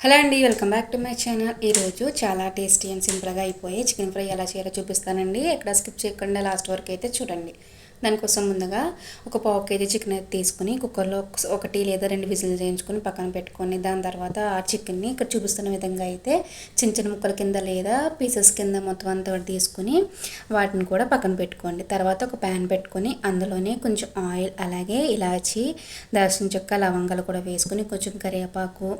Hello అండి welcome back to my channel. ఈరోజు చాలా టేస్టీ అండ్ సింపుల్గా అయిపోయి చికెన్ ఫ్రై ఎలా చేయాలో చూపిస్తానండి. ఎక్కడ స్కిప్ చేయకుండా లాస్ట్ వరకు అయితే చూడండి. దానికోసం ముందుగా ఒక పావు కేజీ చికెన్ అయితే తీసుకుని కుక్కర్లో ఒకటి లేదా రెండు విజిల్స్ చేయించుకొని పక్కన పెట్టుకొని దాని తర్వాత ఆ చికెన్ని ఇక్కడ చూపిస్తున్న విధంగా అయితే చిన్న చిన్న ముక్కల కింద లేదా పీసెస్ కింద మొత్తం అంతా తీసుకుని వాటిని కూడా పక్కన పెట్టుకోండి. తర్వాత ఒక ప్యాన్ పెట్టుకొని అందులోనే కొంచెం ఆయిల్ అలాగే ఇలాచి దాల్చిన చెక్క లవంగాలు కూడా వేసుకొని కొంచెం కరివేపాకు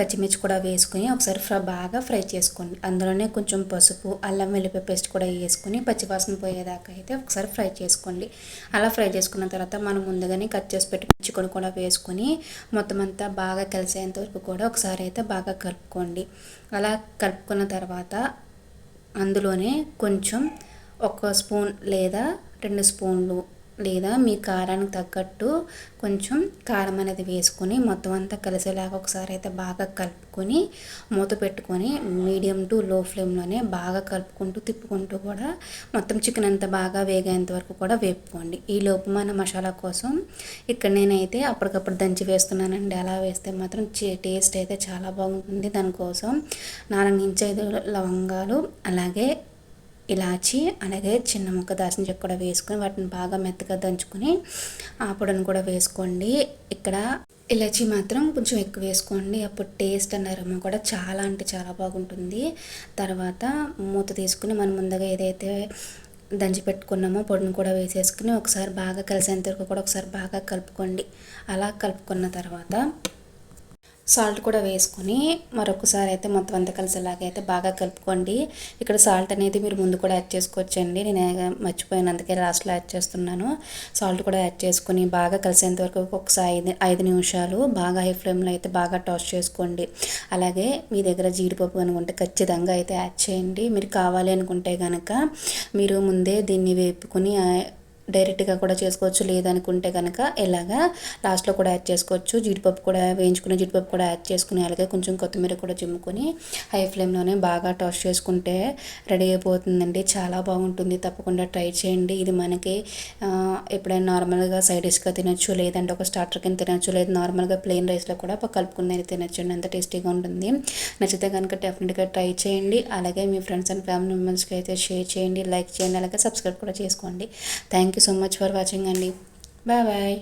పచ్చిమిర్చి కూడా వేసుకొని ఒకసారి ఫ్రై బాగా ఫ్రై చేసుకోండి. అందులోనే కొంచెం పసుపు అల్లం వెల్లిపాయ పేస్ట్ కూడా వేసుకుని పచ్చివాసన పోయేదాకా అయితే ఒకసారి ఫ్రై చేసుకోండి. అలా ఫ్రై చేసుకున్న తర్వాత మనం ముందుగానే కట్ చేసి పెట్టి చికెన్ కూడా వేసుకొని మొత్తం అంతా బాగా కలిసేంత వరకు కూడా ఒకసారి అయితే బాగా కలుపుకోండి. అలా కలుపుకున్న తర్వాత అందులోనే కొంచెం ఒక స్పూన్ లేదా రెండు స్పూన్లు లేదా మీ కారానికి తగ్గట్టు కొంచెం కారం అనేది వేసుకొని మొత్తం అంతా కలిసేలాగా ఒకసారి అయితే బాగా కలుపుకొని మూత పెట్టుకొని మీడియం టు లో ఫ్లేమ్లోనే బాగా కలుపుకుంటూ తిప్పుకుంటూ కూడా మొత్తం చికెన్ అంతా బాగా వేగేంత వరకు కూడా వేపుకోండి. ఈ లోపు మన మసాలా కోసం ఇక్కడ నేనైతే అప్పటికప్పుడు దంచి వేస్తున్నానండి. అలా వేస్తే మాత్రం టేస్ట్ అయితే చాలా బాగుంటుంది. దానికోసం నాలుగు నుంచి ఐదు లవంగాలు అలాగే ఇలాచి అలాగే చిన్న ముక్క దాల్చిన చెక్క కూడా వేసుకొని వాటిని బాగా మెత్తగా దంచుకొని ఆ పొడిని కూడా వేసుకోండి. ఇక్కడ ఇలాచి మాత్రం కొంచెం ఎక్కువ వేసుకోండి. అప్పుడు టేస్ట్ అన్నారమ్మ కూడా చాలా అంటే చాలా బాగుంటుంది. తర్వాత మూత తీసుకుని మనం ముందుగా ఏదైతే దంచి పెట్టుకున్నామో పొడిని కూడా వేసేసుకుని ఒకసారి బాగా కలిసేంత వరకు కూడా ఒకసారి బాగా కలుపుకోండి. అలా కలుపుకున్న తర్వాత సాల్ట్ కూడా వేసుకొని మరొకసారి అయితే మొత్తం అంతా కలిసేలాగా అయితే బాగా కలుపుకోండి. ఇక్కడ సాల్ట్ అనేది మీరు ముందు కూడా యాడ్ చేసుకోవచ్చండి. నేను మర్చిపోయాను అందుకే లాస్ట్లో యాడ్ చేస్తున్నాను. సాల్ట్ కూడా యాడ్ చేసుకొని బాగా కలిసేంత వరకు ఒకసారి ఐదు ఐదు నిమిషాలు బాగా హై ఫ్లేమ్లో అయితే బాగా టాస్ట్ చేసుకోండి. అలాగే మీ దగ్గర జీడిపప్పు అనుకుంటే ఖచ్చితంగా అయితే యాడ్ చేయండి. మీరు కావాలి అనుకుంటే కనుక మీరు ముందే దీన్ని వేపుకొని డైరెక్ట్గా కూడా చేసుకోవచ్చు. లేదనుకుంటే కనుక ఇలాగా లాస్ట్లో కూడా యాడ్ చేసుకోవచ్చు. జీడిపప్పు కూడా వేయించుకుని జీడిపప్పు కూడా యాడ్ చేసుకుని అలాగే కొంచెం కొత్తిమీర కూడా చిమ్ముకొని హై ఫ్లేమ్లోనే బాగా టాస్ట్ చేసుకుంటే రెడీ అయిపోతుందండి. చాలా బాగుంటుంది. తప్పకుండా ట్రై చేయండి. ఇది మనకి ఎప్పుడైనా నార్మల్గా సైడ్ డిష్గా తినచ్చు. లేదంటే ఒక స్టార్టర్ కింద తినచ్చు. లేదా నార్మల్గా ప్లెయిన్ రైస్లో కూడా కలుపుకుని తినచ్చు అండి. అంత టేస్టీగా ఉంటుంది. నచ్చితే కనుక డెఫినెట్గా ట్రై చేయండి. అలాగే మీ ఫ్రెండ్స్ అండ్ ఫ్యామిలీ మెంబర్స్కి అయితే షేర్ చేయండి. లైక్ చేయండి. అలాగే సబ్స్క్రైబ్ కూడా చేసుకోండి. Thank you thank you so much for watching అండి బాయ్ బాయ్